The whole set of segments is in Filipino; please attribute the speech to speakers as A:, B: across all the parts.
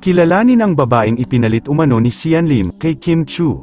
A: Kilalanin ang babaeng ipinalit umano ni Sian Lim kay Kim Chu.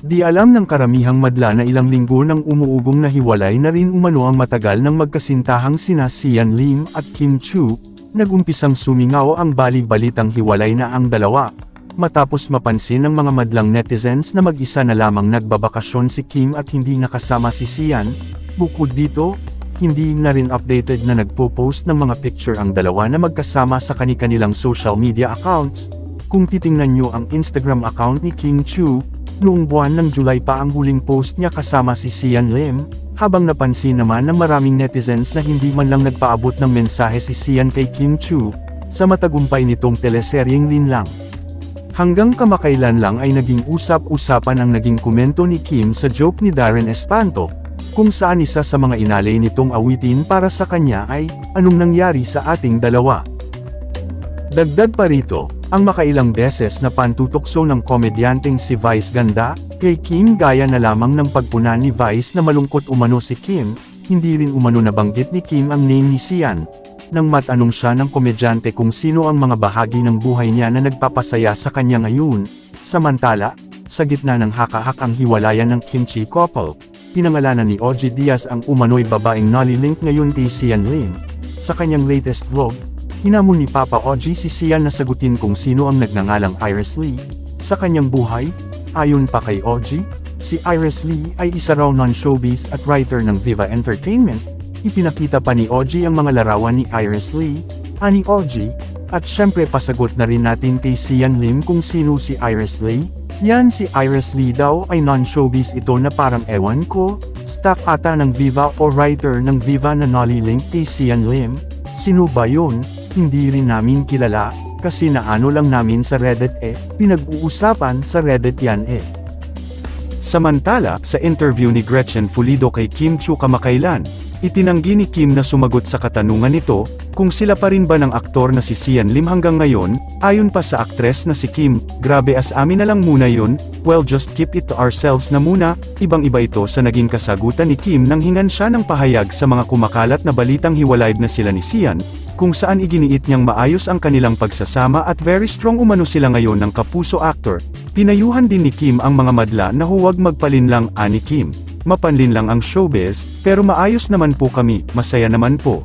A: Di alam ng karamihang madla na ilang linggo nang umuugong na hiwalay na rin umano ang matagal ng magkasintahang sina Sian Lim at Kim Chu, nagumpisang sumingaw ang bali-balitang hiwalay na ang dalawa. Matapos mapansin ng mga madlang netizens na mag-isa na lamang nagbabakasyon si Kim at hindi nakasama si Sian, bukod dito, hindi na rin updated na nagpo-post ng mga picture ang dalawa na magkasama sa kani-kanilang social media accounts. Kung titingnan nyo ang Instagram account ni Kim Chu, noong buwan ng July pa ang huling post niya kasama si Sian Lim, habang napansin naman ng maraming netizens na hindi man lang nagpaabot ng mensahe si Sian kay Kim Chu, sa matagumpay nitong teleseryeng Lin Lang. Hanggang kamakailan lang ay naging usap-usapan ang naging komento ni Kim sa joke ni Darren Espanto, kung saan isa sa mga inalay nitong awitin para sa kanya ay, anong nangyari sa ating dalawa. Dagdag pa rito, ang makailang beses na pantutokso ng komedyanteng si Vice Ganda, kay Kim gaya na lamang ng pagpuna ni Vice na malungkot umano si Kim, hindi rin umano nabanggit ni Kim ang name ni Sian, nang matanong siya ng komedyante kung sino ang mga bahagi ng buhay niya na nagpapasaya sa kanya ngayon. Samantala, sa gitna ng hakahak ang hiwalayan ng kimchi couple, pinangalanan ni OG Diaz ang umano'y babaeng nolilink ngayon kay Sian Lim. Sa kanyang latest vlog, hinamon ni Papa OG si Sian na sagutin kung sino ang nagngangalang Iris Lee. Sa kanyang buhay, ayon pa kay OG, si Iris Lee ay isa raw non-showbiz at writer ng Viva Entertainment, Ipinakita pa ni OG ang mga larawan ni Iris Lee, ani OG, at syempre pasagot na rin natin kay Sian Lim kung sino si Iris Lee. Yan si Iris Lee daw ay non-showbiz ito na parang ewan ko, staff ata ng Viva o writer ng Viva na nolilink kay Sian Lim. Sino ba yun? Hindi rin namin kilala, kasi naano lang namin sa Reddit eh, pinag-uusapan sa Reddit yan eh. Samantala, sa interview ni Gretchen Fulido kay Kim Chu kamakailan, itinanggi ni Kim na sumagot sa katanungan nito, kung sila pa rin ba ng aktor na si Sian Lim hanggang ngayon, ayon pa sa aktres na si Kim, grabe as amin na lang muna yun, well just keep it to ourselves na muna, ibang iba ito sa naging kasagutan ni Kim nang hingan siya ng pahayag sa mga kumakalat na balitang hiwalay na sila ni Sian, kung saan iginiit niyang maayos ang kanilang pagsasama at very strong umano sila ngayon ng kapuso actor, Pinayuhan din ni Kim ang mga madla na huwag magpalinlang ani Kim. Mapanlin lang ang showbiz, pero maayos naman po kami, masaya naman po.